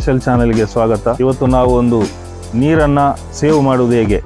Special ಚಾನೆಲ್ಗೆ ಸ್ವಾಗತ. ಇವತ್ತು ನಾವು ಒಂದು ನೀರನ್ನ ಸೇವ್ ಮಾಡುವುದು ಹೇಗೆ?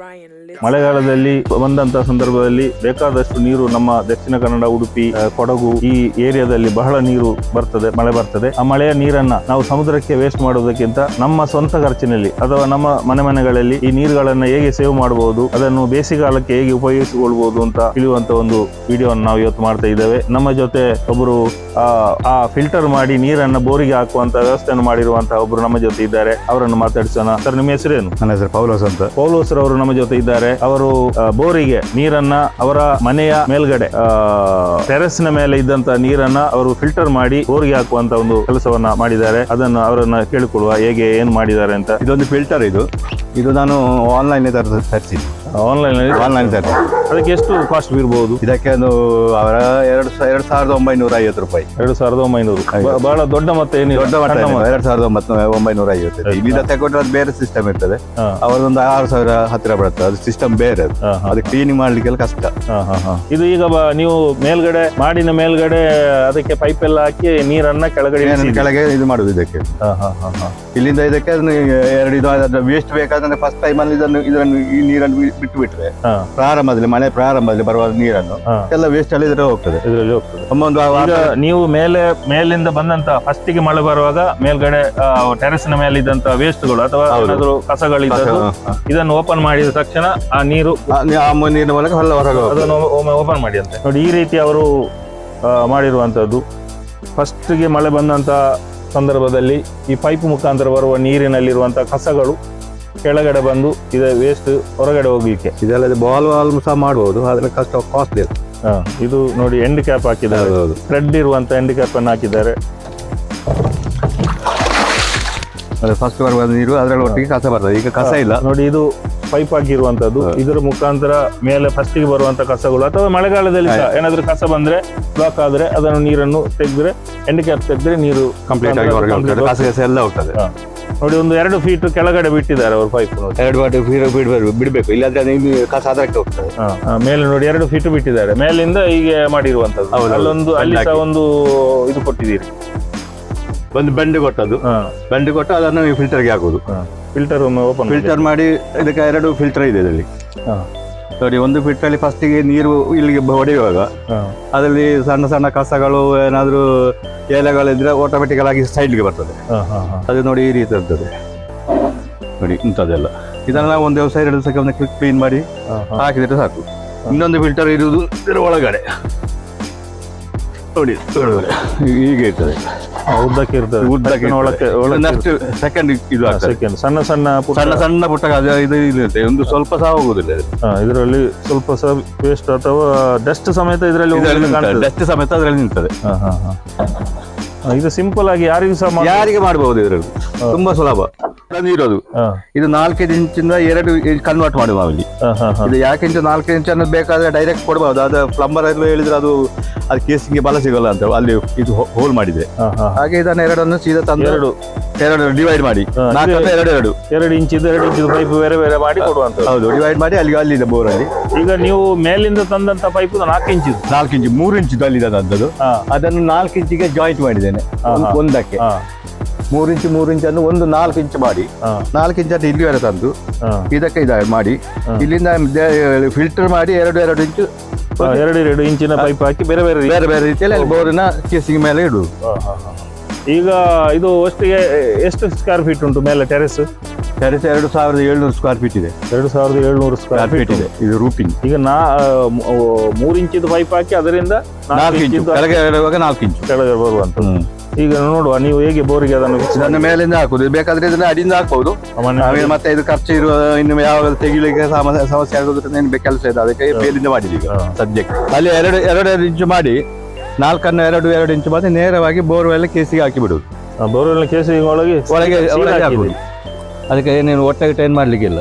ಮಳೆಗಾಲದಲ್ಲಿ ಬಂದಂತಹ ಸಂದರ್ಭದಲ್ಲಿ ಬೇಕಾದಷ್ಟು ನೀರು ನಮ್ಮ ದಕ್ಷಿಣ ಕನ್ನಡ ಉಡುಪಿ ಕೊಡಗು ಈ ಏರಿಯಾದಲ್ಲಿ ಬಹಳ ನೀರು ಬರ್ತದೆ ಮಳೆ ಬರ್ತದೆ. ಆ ಮಳೆಯ ನೀರನ್ನ ನಾವು ಸಮುದ್ರಕ್ಕೆ ವೇಸ್ಟ್ ಮಾಡುವುದಕ್ಕಿಂತ ನಮ್ಮ ಸ್ವಂತ ಖರ್ಚಿನಲ್ಲಿ ಅಥವಾ ನಮ್ಮ ಮನೆ ಮನೆಗಳಲ್ಲಿ ಈ ನೀರುಗಳನ್ನ ಹೇಗೆ ಸೇವ್ ಮಾಡಬಹುದು ಅದನ್ನು ಬೇಸಿಗೆಗಾಲಕ್ಕೆ ಹೇಗೆ ಉಪಯೋಗಿಸಿಕೊಳ್ಬಹುದು ಅಂತ ತಿಳಿಯುವಂತ ಒಂದು ವಿಡಿಯೋವನ್ನು ನಾವು ಇವತ್ತು ಮಾಡ್ತಾ ಇದ್ದೇವೆ. ನಮ್ಮ ಜೊತೆ ಒಬ್ಬರು ಆ, ಆ ಫಿಲ್ಟರ್ ಮಾಡಿ ನೀರನ್ನ ಬೋರಿಗೆ ಹಾಕುವಂತ ವ್ಯವಸ್ಥೆಯನ್ನು ಮಾಡಿರುವಂತಹ ಒಬ್ರು ನಮ್ಮ ಜೊತೆ ಇದ್ದಾರೆ. ಅವರನ್ನು ಮಾತಾಡಿಸೋಣ. ಸರ್ ನಿಮ್ಮ ಹೆಸರೇನು? ನನ್ನ ಹೆಸರು ಪೌಲೋಸ್ ಅಂತ. ಪೌಲೋಸ್ ಅವರು ನಮ್ಮ ಜೊತೆ ಇದ್ದಾರೆ. ಅವರು ಆ, ಬೋರಿಗೆ ನೀರನ್ನ ಅವರ ಮನೆಯ ಮೇಲ್ಗಡೆ ಟೆರೆಸ್ನ ನ ಮೇಲೆ ಇದ್ದಂತ ನೀರನ್ನ ಅವರು ಫಿಲ್ಟರ್ ಮಾಡಿ ಬೋರಿಗೆ ಹಾಕುವಂತ ಒಂದು ಕೆಲಸವನ್ನ ಮಾಡಿದ್ದಾರೆ. ಅದನ್ನು ಅವರನ್ನ ಕೇಳಿಕೊಳ್ಳುವ ಹೇಗೆ ಏನ್ ಮಾಡಿದ್ದಾರೆ ಅಂತ. ಇದೊಂದು ಫಿಲ್ಟರ್ ಇದು. ಇದು ನಾನು ಆನ್ಲೈನ್ ತರಿಸಿದ್ದು. ಆನ್ಲೈನ್ ಆನ್ಲೈನ್ ತರಿಸಿ ಅದಕ್ಕೆ ಎಷ್ಟು ಕಾಸ್ಟ್ ಬೀರ್ಬಹುದು ಇದಕ್ಕೆ ಒಂದು ಅವರ ಎರಡು ಎರಡು ಸಾವಿರದ ಒಂಬೈನೂರ ಐವತ್ತು ರೂಪಾಯಿ. ಎರಡು ಸಾವಿರದ ಒಂಬೈನೂರು. ಬಹಳ ದೊಡ್ಡ ಮತ್ತೆ ಏನು ದೊಡ್ಡ ಮಟ್ಟ ಎರಡ್ ಮೊತ್ತ. ಎರಡು ಸಾವಿರದ ಒಂಬತ್ತು ಒಂಬೈನೂರ ಐವತ್ತು ಇಲ್ಲಿಂದ ತಗೊಂಡ್ರೆ ಅದು ಬೇರೆ ಸಿಸ್ಟಮ್ ಇರ್ತದೆ. ಅವರದೊಂದು ಆರು ಸಾವಿರ ಹತ್ತಿರ ಬರುತ್ತೆ ಅದು ಸಿಸ್ಟಮ್ ಬೇರೆ ಅದು. ಕ್ಲೀನಿಂಗ್ ಮಾಡ್ಲಿಕ್ಕೆಲ್ಲ ಕಷ್ಟ. ಇದು ಈಗ ನೀವು ಮೇಲ್ಗಡೆ ಮಾಡಿನ ಮೇಲ್ಗಡೆ ಅದಕ್ಕೆ ಪೈಪ್ ಎಲ್ಲ ಹಾಕಿ ನೀರನ್ನ ಕೆಳಗಡೆ ಕೆಳಗೆ ಇದು ಮಾಡುದು ಇದಕ್ಕೆ. ಹಾ, ಹಾ, ಹಾ, ಹಾ. ಇಲ್ಲಿಂದ ಇದಕ್ಕೆ ಎರಡು ಇದು ವೇಸ್ಟ್ ಬೇಕಾದ್ರೆ ಫಸ್ಟ್ ಟೈಮ್ ಅಲ್ಲಿ ಇದನ್ನು ಇದನ್ನು ಈ ನೀರನ್ನು ಬಿಟ್ಟು ಬಿಟ್ರೆ ಪ್ರಾರಂಭದಲ್ಲಿ ಮಳೆ ಪ್ರಾರಂಭದಲ್ಲಿ ಬರುವ ನೀರನ್ನು. ಎಲ್ಲ ವೇಸ್ಟ್ ಅಲ್ಲಿ ಇದ್ರೆ ಹೋಗ್ತದೆ ಇದ್ರಲ್ಲಿ ಹೋಗ್ತದೆ ಒಂದು ಈಗ ನೀವು ಮೇಲೆ ಮೇಲಿಂದ ಬಂದಂತ ಫಸ್ಟ್ಗೆ ಮಳೆ ಬರುವಾಗ ಮೇಲ್ಗಡೆ ಟೆರೆಸ್ನ ಮೇಲೆ ಇದ್ದಂತ ವೇಸ್ಟ್ಗಳು ಅಥವಾ ಕಸಗಳು ಏನಾದ್ರು. ಇದನ್ನು ಓಪನ್ ಮಾಡಿದ ತಕ್ಷಣ ಆ ನೀರು ನೀರಿನ ಮೂಲಕ ಹೊಲ ಹೊರಗೆ ಹೋಗ್ತದೆ. ಅದನ್ನು ಒಮ್ಮೆ ಓಪನ್ ಮಾಡಿ ಅಂತ ನೋಡಿ ಈ ರೀತಿ ಅವರು ಆ, ಮಾಡಿರುವಂತದ್ದು ಫಸ್ಟ್ಗೆ ಮಳೆ ಬಂದಂತ ಸಂದರ್ಭದಲ್ಲಿ ಈ ಪೈಪ್ ಮುಖಾಂತರ ಬರುವ ನೀರಿನಲ್ಲಿರುವಂತಹ ಕಸಗಳು ಕೆಳಗಡೆ ಬಂದು ಇದೆ ವೇಸ್ಟ್ ಹೊರಗಡೆ ಹೋಗ್ಲಿಕ್ಕೆ. ಇದೆಲ್ಲ ಬಾಲ್ ವಾಲ್ ಸಹ ಮಾಡ್ಬೋದು ಆದ್ರೆ ಕಷ್ಟ ಕಾಸ್ಟ್ಲಿ ಇದು ನೋಡಿ ಎಂಡ್ ಕ್ಯಾಪ್ ಹಾಕಿದ್ದಾರೆ. ಥ್ರೆಡ್ ಇರುವಂತ ಎಂಡ್ ಕ್ಯಾಪ್ ಅನ್ನು ಹಾಕಿದ್ದಾರೆ. ಅದು ಫಸ್ಟ್ ನೀರು ಅದರಲ್ಲಿ ಒಟ್ಟಿಗೆ ಕಸ ಬರ್ತದೆ. ಈಗ ಕಸ ಇಲ್ಲ. ನೋಡಿ ಇದು ಪೈಪ್ ಆಗಿರುವಂತದ್ದು ಇದರ ಮುಖಾಂತರ ಮೇಲೆ ಫಸ್ಟ್ಗೆ ಬರುವಂತ ಕಸಗಳು ಅಥವಾ ಮಳೆಗಾಲದಲ್ಲಿ ಸಹ ಏನಾದ್ರೂ ಕಸ ಬಂದ್ರೆ ಬ್ಲಾಕ್ ಆದ್ರೆ ಅದನ್ನು ನೀರನ್ನು ತೆಗೆದ್ರೆ ಎಂಡಿಕ್ಯಾಪ್ ತೆಗೆದ್ರೆ ನೀರು ಕಂಪ್ಲೀಟ್ ಆಗಿ ಎಲ್ಲ ಹೋಗ್ತದೆ. ನೋಡಿ ಒಂದು ಎರಡು ಫೀಟ್ ಕೆಳಗಡೆ ಬಿಟ್ಟಿದ್ದಾರೆ ಅವರು ಪೈಪ್ ನೋಡಿ. ಎರಡು ಫೀಟ್ ಬಿಡಬೇಕು ಬಿಡಬೇಕು. ಇಲ್ಲಾಂದ್ರೆ ಕಸ ಅದಕ್ಕೆ ಹೋಗ್ತದೆ. ಮೇಲೆ ನೋಡಿ ಎರಡು ಫೀಟ್ ಬಿಟ್ಟಿದ್ದಾರೆ. ಮೇಲಿಂದ ಹೀಗೆ ಮಾಡಿರುವಂತದ್ದು. ಅಲ್ಲೊಂದು ಅಲ್ಲಿ ಸಹ ಒಂದು ಇದು ಕೊಟ್ಟಿದ್ದೀರಿ. ಒಂದು ಬೆಂಡ್ ಕೊಟ್ಟದ್ದು. ಬೆಂಡ್ ಕೊಟ್ಟು ಅದನ್ನು ಫಿಲ್ಟರ್ಗೆ ಹಾಕೋದು. ಫಿಲ್ಟರ್ ಒಮ್ಮೆ ಓಪನ್ ಫಿಲ್ಟರ್ ಮಾಡಿ ಇದಕ್ಕೆ ಎರಡು ಫಿಲ್ಟರ್ ಇದೆ ಇದರಲ್ಲಿ. ನೋಡಿ ಒಂದು ಫಿಲ್ಟರ್ ಅಲ್ಲಿ ಫಸ್ಟಿಗೆ ನೀರು ಇಲ್ಲಿಗೆ ಹೊಡೆಯುವಾಗ ಅದರಲ್ಲಿ ಸಣ್ಣ ಸಣ್ಣ ಕಸಗಳು ಏನಾದರೂ ಎಲೆಗಳಿದ್ರೆ ಆಟೋಮೆಟಿಕಲ್ ಆಗಿ ಸೈಡ್ಗೆ ಬರ್ತದೆ. ಅದು ನೋಡಿ ಈ ರೀತಿ ಇರ್ತದೆ. ನೋಡಿ ಇಂಥದ್ದೆಲ್ಲ. ಇದನ್ನ ನಾವು ಒಂದು ದಿವಸ ಎರಡು ದಿವಸಕ್ಕೆ ಒಂದು ಕ್ಲೀನ್ ಮಾಡಿ ಹಾಕಿದ್ರೆ ಸಾಕು. ಇನ್ನೊಂದು ಫಿಲ್ಟರ್ ಇರುವುದು ಇದರ ಒಳಗಡೆ. ನೋಡಿ ಹೀಗೆ ಇರ್ತದೆ. ಉದ್ದಕ್ಕೆ ಇರ್ತದೆ. ಉದ್ದಕ್ಕೆ ಒಳಕ್ಕೆ ಸೆಕೆಂಡ್ ಇದು ಸೆಕೆಂಡ್ ಸಣ್ಣ ಸಣ್ಣ ಪುಟ್ಟ ಸಣ್ಣ ಸಣ್ಣ ಪುಟ್ಟ ಇದು ಇರುತ್ತೆ. ಒಂದು ಸ್ವಲ್ಪ ಸಹ ಹೋಗುದಿಲ್ಲ ಇದು. ಇದರಲ್ಲಿ ಸ್ವಲ್ಪ ಸಹ ವೇಸ್ಟ್ ಅಥವಾ ಡಸ್ಟ್ ಸಮೇತ ಇದರಲ್ಲಿ. ಡಸ್ಟ್ ಸಮೇತ ಅದರಲ್ಲಿ ನಿಂತದೆ. ಇದು ಸಿಂಪಲ್ ಆಗಿ ಯಾರಿಗೂ ಸಹ ಯಾರಿಗೆ ಮಾಡಬಹುದು ಇದರಲ್ಲಿ? ತುಂಬಾ ಸುಲಭ. ನೀರೋದು ಹಾ, ಇದು ನಾಲ್ಕೈದು ಇಂಚಿಂದ ಎರಡು ಕನ್ವರ್ಟ್ ಮಾಡುವ ಅಲ್ಲಿ. ಇದು ಯಾಕೆ ಇಂಚು ನಾಲ್ಕು ಇಂಚ್ ಅನ್ನೋದು ಬೇಕಾದ್ರೆ ಡೈರೆಕ್ಟ್ ಕೊಡಬಹುದು ಅದು ಪ್ಲಂಬರ್ ಎಲ್ಲ ಹೇಳಿದ್ರೆ ಅದು ಅದು ಕೇಸಿಗೆ ಬಲ ಸಿಗಲ್ಲ ಅಂತ ಅಲ್ಲಿ ಇದು ಹೋಲ್ ಮಾಡಿದ್ರೆ. ಹಾಗೆ ಇದನ್ನ ಎರಡನ್ನು ಸೀದಾ ತಂದು ಎರಡು. ಎರಡು ಡಿವೈಡ್ ಮಾಡಿ. ಎರಡು ಎರಡು. ಎರಡು ಇಂಚಿಂದ ಎರಡು ಇಂಚ್ ಪೈಪ್ ಬೇರೆ ಬೇರೆ ಮಾಡಿ ಕೊಡುವಂತ ಹೌದು ಡಿವೈಡ್ ಮಾಡಿ ಅಲ್ಲಿ ಅಲ್ಲಿದೆ ಬೋರ್ ಅಲ್ಲಿ. ಈಗ ನೀವು ಮೇಲಿಂದ ತಂದಂತ ಪೈಪ್ ನಾಲ್ಕು ಇಂಚು ನಾಲ್ಕು ಇಂಚು ಮೂರು ಇಂಚು ಅಲ್ಲಿ ಅದನ್ನು ನಾಲ್ಕು ಇಂಚಿಗೆ ಜಾಯಿಂಟ್ ಮಾಡಿದ್ದೇನೆ. ಒಂದಕ್ಕೆ. ಮೂರು ಇಂಚು ಮೂರು ಇಂಚ್ ಅನ್ನು ಒಂದು ನಾಲ್ಕು ಇಂಚು ಮಾಡಿ. ನಾಲ್ಕು ಇಂಚ್ ಅಂತ ಇಲ್ಲಿವರೆ ತಂದು. ಇದಕ್ಕೆ ಇದ ಮಾಡಿ. ಇಲ್ಲಿಂದ ಫಿಲ್ಟರ್ ಮಾಡಿ ಎರಡು ಎರಡು ಇಂಚು ಎರಡು ಎರಡು ಇಂಚಿನ ಪೈಪ್ ಹಾಕಿ ಬೇರೆ ಬೇರೆ ಬೇರೆ ಬೇರೆ ರೀತಿಯಲ್ಲಿ ಅಲ್ಲಿ ಬೋರಿನ ಕೇಸಿಂಗ್ ಮೇಲೆ ಹಾ. ಈಗ ಇದು ಅಷ್ಟಿಗೆ ಎಷ್ಟು ಸ್ಕ್ವೇರ್ ಫೀಟ್ ಉಂಟು ಮೇಲೆ ಟೆರೆಸ್ ಟೆರೆಸ್ ಎರಡು ಸಾವಿರದ ಏಳ್ನೂರು ಸ್ಕ್ವೇರ್ ಫೀಟ್ ಇದೆ. ಎರಡು ಸಾವಿರದ ಏಳ್ನೂರು ಸ್ಕ್ವೇರ್ ಫೀಟ್ ಇದೆ. ಇದು ರೂಪಿಂಗ್ ಈಗ ನಾ ಮೂರು ಇಂಚಿದ್ದು ಪೈಪ್ ಹಾಕಿ ಅದರಿಂದ ನಾಲ್ಕು ಇಂಚು. ಕೆಳಗೆ ನಾಲ್ಕು ಇಂಚು. ಕೆಳಗೆ ಬರುವಂತ ಈಗ ನೋಡುವ ನೀವು ಹೇಗೆ ಬೋರಿಗೆ ಅದನ್ನು fix ಇದನ್ನು ಮೇಲಿಂದ ಹಾಕುದು. ಬೇಕಾದ್ರೆ ಇದನ್ನ ಅಡಿಯಿಂದ ಹಾಕ್ಬಹುದು ನಾವೇನು ಮತ್ತೆ ಇದು ಖರ್ಚು ಇರುವ ಇನ್ನು ಯಾವಾಗ ತೆಗಿಲಿಕ್ಕೆ ಸಮಸ್ಯೆ ಸಮಸ್ಯೆ ಆಗೋದ್ರಿಂದ ಏನು ಕೆಲಸ ಇದೆ. ಅದಕ್ಕೆ ಮೇಲಿಂದ ಮಾಡಿದ್ವಿ ಈಗ. ಸದ್ಯಕ್ಕೆ. ಅಲ್ಲಿ ಎರಡು ಎರಡು ಎರಡು ಇಂಚು ಮಾಡಿ ನಾಲ್ಕನ್ನು ಎರಡು ಎರಡು ಇಂಚು ಮಾಡಿ ನೇರವಾಗಿ ಬೋರ್ವೆಲ್ ಕೇಸಿಗೆ ಹಾಕಿ ಬಿಡುದು ಬೋರ್ವೆಲ್ ಕೇಸಿಗೆ ಒಳಗೆ ಒಳಗೆ ಒಳಗೆ. ಹಾಕುದು ಅದಕ್ಕೆ ಏನೇನು ಒಟ್ಟಾಗಿ ಟೈನ್ ಮಾಡ್ಲಿಕ್ಕಿಲ್ಲ.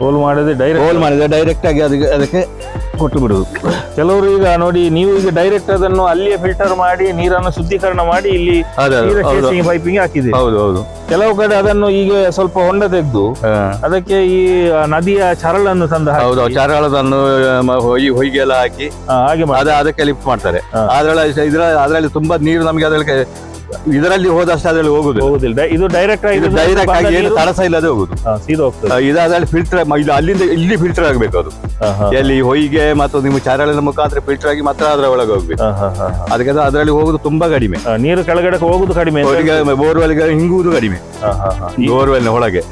ಹೋಲ್ ಮಾಡಿದ್ರೆ ಡೈರೆಕ್ಟ್ ಹೋಲ್ ಮಾಡಿದ್ರೆ ಡೈರೆಕ್ಟ್ ಆಗಿ ಅದಕ್ಕೆ ಅದಕ್ಕೆ ಕೊಟ್ಟು ಬಿಡುದು ಕೆಲವರು ಈಗ ನೋಡಿ ನೀವು ಈಗ ಡೈರೆಕ್ಟ್ ಅದನ್ನು ಅಲ್ಲಿಯೇ ಫಿಲ್ಟರ್ ಮಾಡಿ ನೀರನ್ನು ಶುದ್ಧೀಕರಣ ಮಾಡಿ ಇಲ್ಲಿ ಪೈಪಿಂಗ್ ಹಾಕಿದೆ. ಹೌದು ಹೌದು. ಕೆಲವು ಕಡೆ ಅದನ್ನು ಈಗ ಸ್ವಲ್ಪ ಹೊಂಡ ತೆಗೆದು ಅದಕ್ಕೆ ಈ ನದಿಯ ಚರಳನ್ನು ತಂದ ಹೌದು ಚರಳದನ್ನು ಹೊಯ್ ಹೊಯ್ಗೆ ಎಲ್ಲ ಹಾಕಿ ಹಾಗೆ ಅದಕ್ಕೆ ಲಿಫ್ಟ್ ಮಾಡ್ತಾರೆ. ಅದರಲ್ಲಿ ಅದ್ರಲ್ಲಿ ಇದ್ರ ಅದರಲ್ಲಿ ತುಂಬಾ ನೀರು ನಮಗೆ ಅದರಲ್ಲಿ ಇದರಲ್ಲಿ ಹೋದಷ್ಟು ಅದ್ರಲ್ಲಿ ಹೋಗುದು ಹೋಗುದಿಲ್ಲ. ಇದು ಡೈರೆಕ್ಟ್ ಆಗಿ ಇದು ಡೈರೆಕ್ಟ್ ಆಗಿ ಏನು ತಡಸ ಇಲ್ಲದೆ ಹೋಗುದು. ಸೀದಾ ಹೋಗ್ತದೆ. ಫಿಲ್ಟರ್ ಇದು ಅಲ್ಲಿಂದ ಇಲ್ಲಿ ಫಿಲ್ಟರ್ ಆಗಬೇಕು ಅದು. ಎಲ್ಲಿ ಹೊಯ್ಗೆ ಮತ್ತು ನಿಮ್ಮ ಚಾರಳಿನ ಮುಖಾಂತರ ಫಿಲ್ಟರ್ ಆಗಿ ಮಾತ್ರ ಅದರ ಒಳಗೆ ಹೋಗ್ಬೇಕು. ಅದಕ್ಕೆ ಅದರಲ್ಲಿ ಹೋಗುದು ತುಂಬಾ ಕಡಿಮೆ. ನೀರು ಕೆಳಗಡೆ ಹೋಗುದು ಕಡಿಮೆ ಬೋರ್ವೆಲ್ ಹಿಂಗುವುದು ಕಡಿಮೆ. ಬೋರ್ವೆಲ್ ಒಳಗೆ.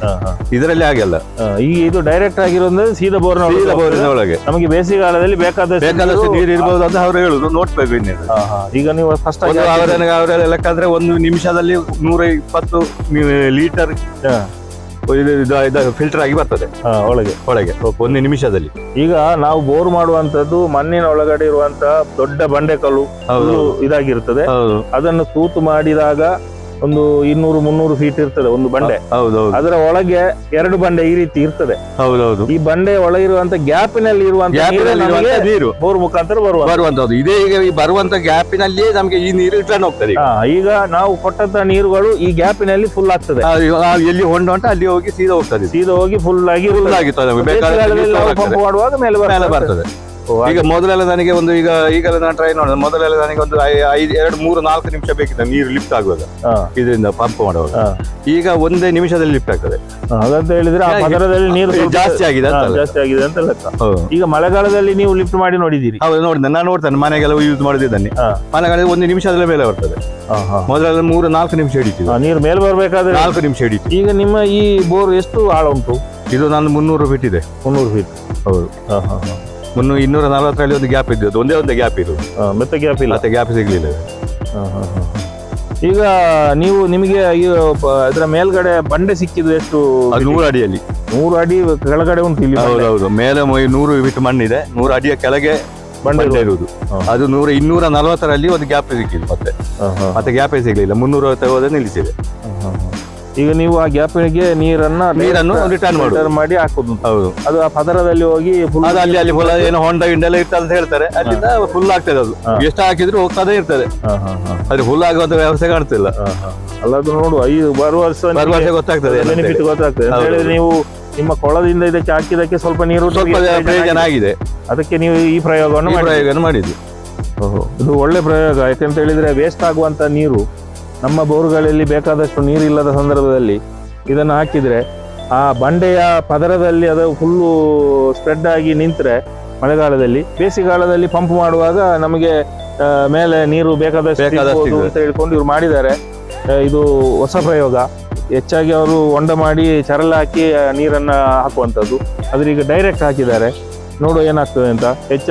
ಇದರಲ್ಲಿ ಆಗಲ್ಲ ಈ ಈಗ ಇದು ಡೈರೆಕ್ಟ್ ಆಗಿರೋದ್ರೆ ಸೀದಾ ಬೋರ್ ಸೀದಾ ಬೋರ್ ಒಳಗೆ. ನಮಗೆ ಬೇಸಿಗೆಗಾಲದಲ್ಲಿ ಬೇಕಾದಷ್ಟು ಬೇಕಾದಷ್ಟು ನೀರು- ಇರ್ಬೋದು ಅಂತ ಅವ್ರು ಹೇಳುದು. ನೋಡ್ಬೇಕು ಇನ್ನೇನು. ಈಗ ನೀವು ಫಸ್ಟ್ ಅವರೆಲ್ಲ ಅವರ ಅವರ ಲೆಕ್ಕ ಅಂದ್ರೆ ಒಂದು ನಿಮಿಷದಲ್ಲಿ ನೂರ ಇಪ್ಪತ್ತು ಲೀಟರ್ ಫಿಲ್ಟರ್ ಆಗಿ ಬರ್ತದೆ. ಒಳಗೆ ಒಳಗೆ ಒಂದು ನಿಮಿಷದಲ್ಲಿ. ಈಗ ನಾವು ಬೋರ್ ಮಾಡುವಂತದ್ದು ಮಣ್ಣಿನ ಒಳಗಡೆ ಇರುವಂತಹ ದೊಡ್ಡ ಬಂಡೆಕಲ್ಲು ಇದಾಗಿರ್ತದೆ. ಅದನ್ನು ತೂತು ಮಾಡಿದಾಗ ಒಂದು ಇನ್ನೂರು ಮುನ್ನೂರು ಫೀಟ್ ಇರ್ತದೆ ಒಂದು ಬಂಡೆ. ಹೌದು ಅದರ ಒಳಗೆ ಎರಡು ಬಂಡೆ ಈ ರೀತಿ ಇರ್ತದೆ. ಹೌದೌದು. ಈ ಬಂಡೆ ಒಳಗಿರುವಂತ ಗ್ಯಾಪಿನಲ್ಲಿ ಇರುವಂತ ಗ್ಯಾಪಿನಲ್ಲಿ ನೀರು ಬೋರ್ ಮುಖಾಂತರ ಬರುವ ಬರುವಂತದ್ದು. ಇದೇ ಈಗ ಈ ಬರುವಂತ ಗ್ಯಾಪಿನಲ್ಲಿಯೇ ನಮಗೆ ಈ ನೀರು ರಿಟರ್ನ್ ಹೋಗ್ತದೆ ಈಗ. ನಾವು ಕೊಟ್ಟಂತ ನೀರುಗಳು ಈ ಗ್ಯಾಪಿನಲ್ಲಿ ಫುಲ್ ಆಗ್ತದೆ. ಎಲ್ಲಿ ಹೊಂಡ ಉಂಟು ಅಲ್ಲಿ ಹೋಗಿ ಸೀದಾ ಹೋಗ್ತದೆ. ಸೀದಾ ಹೋಗಿ ಫುಲ್ ಆಗಿ ಫುಲ್ ಆಗಿ ಪಂಪ್ ಮಾಡುವಾಗ ಮೇಲೆ ಬರ್ತದೆ. ಈಗ ಮೊದಲೆಲ್ಲ ನನಗೆ ಒಂದು ಈಗ ಈಗೆಲ್ಲ ನಾನು ಟ್ರೈ ನೋಡಿದೆ. ಮೊದಲೆಲ್ಲ ನನಗೆ ಒಂದು ಐ- ಐದು ಎರಡು ಮೂರು ನಾಲ್ಕು ನಿಮಿಷ ಬೇಕಿತ್ತು. ನೀರು ಲಿಫ್ಟ್ ಆಗುವಾಗ ಹಾ, ಇದರಿಂದ ಪಂಪ್ ಮಾಡುವಾಗ. ಹಾ. ಈಗ ಒಂದೇ ನಿಮಿಷದಲ್ಲಿ ಲಿಫ್ಟ್ ಆಗ್ತದೆ. ಹಾ, ಹಾಗಂತ ಹೇಳಿದ್ರೆ ಆ. ಪದರದಲ್ಲಿ ನೀರು ಸ್ವಲ್ಪ- ಜಾಸ್ತಿ ಆಗಿದೆ ಹಾ, ಅಂತ ಜಾಸ್ತಿ ಆಗಿದೆ ಅಂತ ಲೆಕ್ಕ. ಹೌದು. ಈಗ ಮಳೆಗಾಲದಲ್ಲಿ ನೀವು ಲಿಫ್ಟ್ ಮಾಡಿ ನೋಡಿದ್ದೀರಿ. ಹೌದು ನೋಡಿದೆ ನಾನು ನೋಡ್ತೇನೆ. ಮನೆಗೆಲ್ಲ ಯೂಸ್ ಮಾಡಿದ್ದೇನೆ ಹಾ. ಮನೆಗಳಲ್ಲಿ ಒಂದು ನಿಮಿಷದಲ್ಲಿ ಮೇಲೆ ಬರ್ತದೆ. ಹಾ, ಹಾ. ಮೊದಲೆಲ್ಲ ಮೂರು ನಾಲ್ಕು ನಿಮಿಷ ಹಿಡಿತು ಹಾ, ನೀರು ಮೇಲೆ ಬರ್ಬೇಕಾದ್ರೆ ನಾಲ್ಕು ನಿಮಿಷ ಹಿಡಿತು ಈಗ ನಿಮ್ಮ ಈ ಬೋರ್ ಎಷ್ಟು ಆಳ ಉಂಟು? ಇದು ನಾನು ಮುನ್ನೂರು ಫೀಟ್ ಇದೆ. ಮುನ್ನೂರು ಫೀಟ್ ಹೌದು. ಮುನ್ನೂರು ಇನ್ನೂರ ನಲವತ್ತರಲ್ಲಿ ಒಂದು ಗ್ಯಾಪ್ ಇದ್ದು ಒಂದೇ ಒಂದು ಗ್ಯಾಪ್ ಇದು. ಮತ್ತೆ ಗ್ಯಾಪ್ ಇಲ್ಲ. ಮತ್ತೆ ಗ್ಯಾಪ್ ಸಿಗಲಿಲ್ಲ ಹಾ, ಹಾ, ಹಾ. ಈಗ ನೀವು ನಿಮಗೆ ಈ ಅದರ ಇದರ ಮೇಲ್ಗಡೆ ಬಂಡೆ ಸಿಕ್ಕಿದ್ದು ಎಷ್ಟು ನೂರು ಅಡಿಯಲ್ಲಿ. ನೂರು ಅಡಿ ಕೆಳಗಡೆ ಉಂಟು ಇಲ್ಲಿ ಹೌದು ಹೌದು ಮೇಲೆ ಮೊಯ್- ನೂರು ಬಿಟ್ಟು ಮಣ್ಣಿದೆ. ನೂರು ಅಡಿಯ ಕೆಳಗೆ ಬಂಡೆ ಬಂಡೆ ಇರುವುದು ಹಾ. ಅದು ನೂರ ಇನ್ನೂರ ನಲವತ್ತರಲ್ಲಿ ಒಂದು ಗ್ಯಾಪ್ ಸಿಕ್ಕಿದೆ ಮತ್ತೆ. ಮತ್ತೆ ಗ್ಯಾಪೇ ಸಿಗಲಿಲ್ಲ. ಮುನ್ನೂರ ಹೋದ್ರೆ ನಿಲ್ಲಿಸಿದೆ. ಈಗ ನೀವು ಆ ಗ್ಯಾಪಿಗೆ ನೀರನ್ನ ನೀರನ್ನು ರಿಟರ್ನ್ ರಿಟರ್ನ್ ಮಾಡಿ. ಹಾಕುದು. ಹೌದು. ಅದು ಆ ಪದರದಲ್ಲಿ ಹೋಗಿ full ಅದು ಅಲ್ಲಿ ಅಲ್ಲಿ ಫುಲ್ ಏನು ಹೊಂಡ ಗಿಂಡೆಲ್ಲ ಇರ್ತದೆ ಅಂತ ಹೇಳ್ತಾರೆ. ಅಲ್ಲಿಂದ ಫುಲ್ ಆಗ್ತದೆ ಅದು. ಎಷ್ಟು ಹಾಕಿದ್ರು ಹೋಗ್ತದೆ ಇರ್ತದೆ. ಹ, ಹ, ಫುಲ್ ಆಗುವಂತ ವ್ಯವಸ್ಥೆ ಕಾಣ್ತಿಲ್ಲ. ಹ, ಹಾ. ಅಲ್ಲ ಅದು ನೋಡು ಐದು ಬರುವ ವರ್ಷ ಬರುವ ವರ್ಷ ಗೊತ್ತಾಗ್ತದೆ ಏನಂತ ಹೇಳಿ. ಬೆನಿಫಿಟ್ ಗೊತ್ತಾಗ್ತದೆ. ಅಂತ ಹೌದು. ಹೇಳಿದ್ರೆ ನೀವು ನಿಮ್ಮ ಕೊಳದಿಂದ ಇದಕ್ಕೆ ಹಾಕಿದಕ್ಕೆ ಸ್ವಲ್ಪ ನೀರು ಸ್ವಲ್ಪ ಪ್ರಯೋಜನ ಪ್ರಯೋಜನ ಆಗಿದೆ. ಅದಕ್ಕೆ ನೀವು ಈ ಪ್ರಯೋಗವನ್ನು ಈ ಮಾಡಿ ಪ್ರಯೋಗವನ್ನು ಮಾಡಿದ್ದು ಇದು ಒಳ್ಳೆ ಪ್ರಯೋಗ. ಯಾಕಂತ ಹೇಳಿದ್ರೆ ವೇಸ್ಟ್ ಆಗುವಂತ ನೀರು ನಮ್ಮ ಬೋರ್ಗಳಲ್ಲಿ ಬೇಕಾದಷ್ಟು ನೀರಿಲ್ಲದ ಸಂದರ್ಭದಲ್ಲಿ ಇದನ್ನು ಹಾಕಿದ್ರೆ ಆ ಬಂಡೆಯ ಪದರದಲ್ಲಿ ಅದು ಫುಲ್ಲು ಸ್ಪ್ರೆಡ್ ಆಗಿ ನಿಂತರೆ ಮಳೆಗಾಲದಲ್ಲಿ. ಬೇಸಿಗೆಗಾಲದಲ್ಲಿ ಪಂಪ್ ಮಾಡುವಾಗ ನಮಗೆ ಮೇಲೆ ನೀರು ಬೇಕಾದಷ್ಟು ಅಂತ ಹೇಳ್ಕೊಂಡು ಇವ್ರು ಮಾಡಿದ್ದಾರೆ. ಇದು ಹೊಸ ಪ್ರಯೋಗ. ಹೆಚ್ಚಾಗಿ ಅವರು ಹೊಂಡ ಮಾಡಿ ಚರಲ ಹಾಕಿ ನೀರನ್ನು ಹಾಕುವಂಥದ್ದು. ಅದ್ರೀಗ ಈಗ ಡೈರೆಕ್ಟ್ ಹಾಕಿದ್ದಾರೆ. ನೋಡು ಏನಾಗ್ತದೆ ಅಂತ. ಹೆಚ್ಚ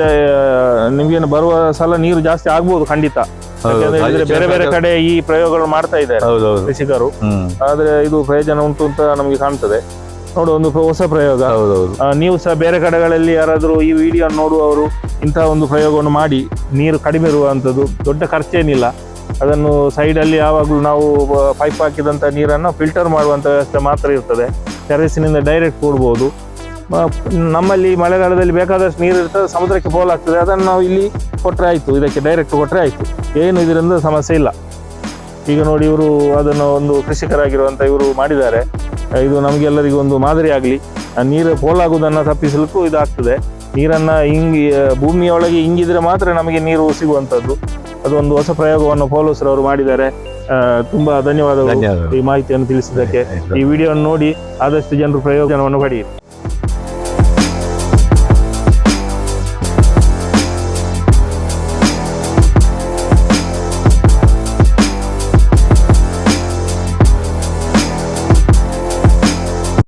ನಿಮಗೇನು ಬರುವ ಸಲ ನೀರು ಜಾಸ್ತಿ ಆಗ್ಬೋದು ಖಂಡಿತ. ಯಾಕಂದ್ರೆ ಬೇರೆ ಬೇರೆ ಕಡೆ ಈ ಪ್ರಯೋಗಗಳು ಮಾಡ್ತಾ ಇದ್ದಾರೆ ಕೃಷಿಕರು. ಆದ್ರೆ ಇದು ಪ್ರಯೋಜನ ಉಂಟು ಅಂತ ನಮಗೆ ಕಾಣ್ತದೆ. ನೋಡು ಒಂದು ಹೊಸ ಪ್ರಯೋಗ. ಹೌದೌದು ನೀವು ಸಹ ಬೇರೆ ಕಡೆಗಳಲ್ಲಿ ಯಾರಾದರೂ ಈ ವಿಡಿಯೋ ನೋಡುವವರು ಇಂತಹ ಒಂದು ಪ್ರಯೋಗವನ್ನು ಮಾಡಿ ನೀರು ಕಡಿಮೆ ಇರುವಂಥದ್ದು ದೊಡ್ಡ ಖರ್ಚೇನಿಲ್ಲ. ಅದನ್ನು ಸೈಡಲ್ಲಿ ಯಾವಾಗಲೂ ನಾವು ಪೈಪ್ ಹಾಕಿದಂಥ ನೀರನ್ನು ಫಿಲ್ಟರ್ ಮಾಡುವಂಥ ವ್ಯವಸ್ಥೆ ಮಾತ್ರ ಇರ್ತದೆ. ಟೆರೆಸಿನಿಂದ ಡೈರೆಕ್ಟ್ ಕೊಡ್ಬೋದು. ನಮ್ಮಲ್ಲಿ ಮಳೆಗಾಲದಲ್ಲಿ ಬೇಕಾದಷ್ಟು ನೀರು ಇರ್ತದೆ ಸಮುದ್ರಕ್ಕೆ ಪೋಲಾಗ್ತದೆ ಅದನ್ನು ನಾವು ಇಲ್ಲಿ ಕೊಟ್ಟರೆ ಆಯಿತು. ಇದಕ್ಕೆ ಡೈರೆಕ್ಟ್ ಕೊಟ್ಟರೆ ಆಯಿತು. ಏನು ಇದರಿಂದ ಸಮಸ್ಯೆ ಇಲ್ಲ. ಈಗ ನೋಡಿ ಇವರು ಅದನ್ನು ಒಂದು ಕೃಷಿಕರಾಗಿರುವಂಥ ಇವರು ಮಾಡಿದ್ದಾರೆ. ಇದು ನಮಗೆಲ್ಲರಿಗೂ ಒಂದು ಮಾದರಿ ಆಗಲಿ. ನೀರು ಪೋಲಾಗುವುದನ್ನು ತಪ್ಪಿಸಲಿಕ್ಕೂ ಇದಾಗ್ತದೆ. ನೀರನ್ನು ಆ, ಭೂಮಿಯೊಳಗೆ ಹಿಂಗಿದ್ರೆ ಮಾತ್ರ ನಮಗೆ ನೀರು ಸಿಗುವಂಥದ್ದು. ಅದೊಂದು ಹೊಸ ಪ್ರಯೋಗವನ್ನು ಪೋಲೋಸ್ರವರು ಮಾಡಿದ್ದಾರೆ. ತುಂಬ ಧನ್ಯವಾದಗಳು ಈ ಮಾಹಿತಿಯನ್ನು ತಿಳಿಸಿದ್ದಕ್ಕೆ. ಈ ವಿಡಿಯೋವನ್ನು ನೋಡಿ ಆದಷ್ಟು ಜನರು ಪ್ರಯೋಜನವನ್ನು ಪಡೆಯಿರಿ.